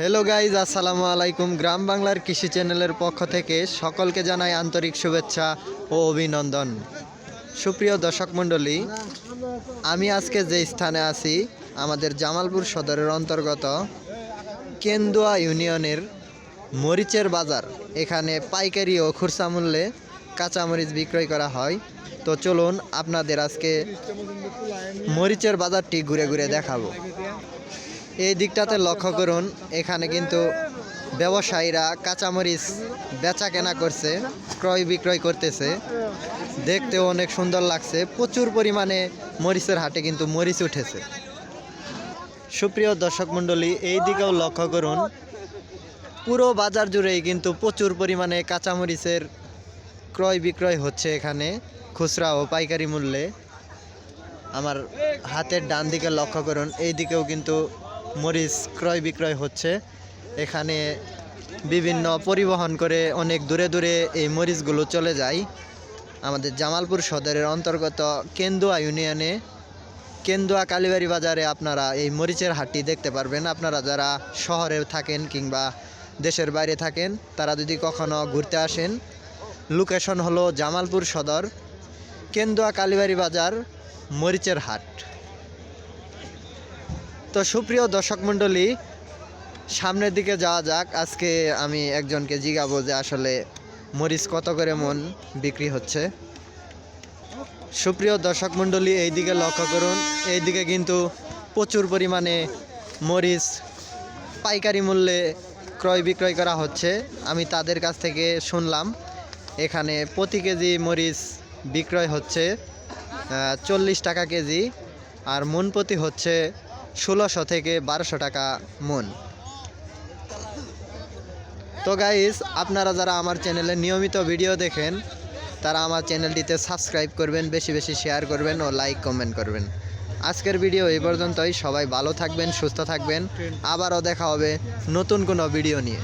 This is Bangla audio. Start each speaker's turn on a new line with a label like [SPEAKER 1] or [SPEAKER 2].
[SPEAKER 1] হ্যালো গাইজ আসসালামু আলাইকুম। গ্রাম বাংলার কৃষি চ্যানেলের পক্ষ থেকে সকলকে জানাই আন্তরিক শুভেচ্ছা ও অভিনন্দন। সুপ্রিয় দর্শক মণ্ডলী, আমি আজকে যে স্থানে আছি, আমাদের জামালপুর সদরের অন্তর্গত কেন্দুয়া ইউনিয়নের মরিচের বাজার। এখানে পাইকারি ও খুরসা মূল্যে কাঁচামরিচ বিক্রয় করা হয়। তো চলুন আপনাদের আজকে মরিচের বাজারটি ঘুরে ঘুরে দেখাবো। এই দিকটাতে লক্ষ্য করুন, এখানে কিন্তু ব্যবসায়ীরা কাঁচামরিচ বেচা কেনা করছে, ক্রয় বিক্রয় করতেছে। দেখতেও অনেক সুন্দর লাগছে, প্রচুর পরিমাণে মরিচের হাটে কিন্তু মরিচ উঠেছে। সুপ্রিয় দর্শক মণ্ডলী, এই দিকেও লক্ষ্য করুন, পুরো বাজার জুড়েই কিন্তু প্রচুর পরিমাণে কাঁচামরিচের ক্রয় বিক্রয় হচ্ছে এখানে, খুচরা ও পাইকারি মূল্যে। আমার হাতের ডান দিকে লক্ষ্য করুন, এই দিকেও কিন্তু মরিচ ক্রয় বিক্রয় হচ্ছে। এখানে বিভিন্ন পরিবহন করে অনেক দূরে দূরে এই মরিচগুলো চলে যায়। আমাদের জামালপুর সদরের অন্তর্গত কেন্দুয়া ইউনিয়নে, কেন্দুয়া কালীবাড়ি বাজারে আপনারা এই মরিচের হাটটি দেখতে পারবেন। আপনারা যারা শহরে থাকেন কিংবা দেশের বাইরে থাকেন, তারা যদি কখনো ঘুরতে আসেন, লোকেশন হলো জামালপুর সদর, কেন্দুয়া কালীবাড়ি বাজার, মরিচের হাট। তো সুপ্রিয় দর্শক মণ্ডলী, সামনের দিকে যাওয়া যাক। আজকে আমি একজনকে জিগাবো যে আসলে মরিচ কত করে মন বিক্রি হচ্ছে। সুপ্রিয় দর্শক মণ্ডলী এই দিকে লক্ষ্য করুন এই দিকে কিন্তু প্রচুর পরিমাণে মরিচ পাইকারি মূল্যে ক্রয় বিক্রয় করা হচ্ছে। আমি তাদের কাছ থেকে শুনলাম, এখানে প্রতি কেজি মরিচ বিক্রয় হচ্ছে চল্লিশ টাকা কেজি। আর মন প্রতি হচ্ছে ষোলোশো থেকে বারোশো টাকা মন। তো গাইস আপনারা যারা আমার চ্যানেলে নিয়মিত ভিডিও দেখেন, তারা আমার চ্যানেলটিতে সাবস্ক্রাইব করবেন, বেশি বেশি শেয়ার করবেন ও লাইক কমেন্ট করবেন। আজকের ভিডিও এই পর্যন্তই, সবাই ভালো থাকবেন, সুস্থ থাকবেন। আবারও দেখা হবে নতুন কোনো ভিডিও নিয়ে।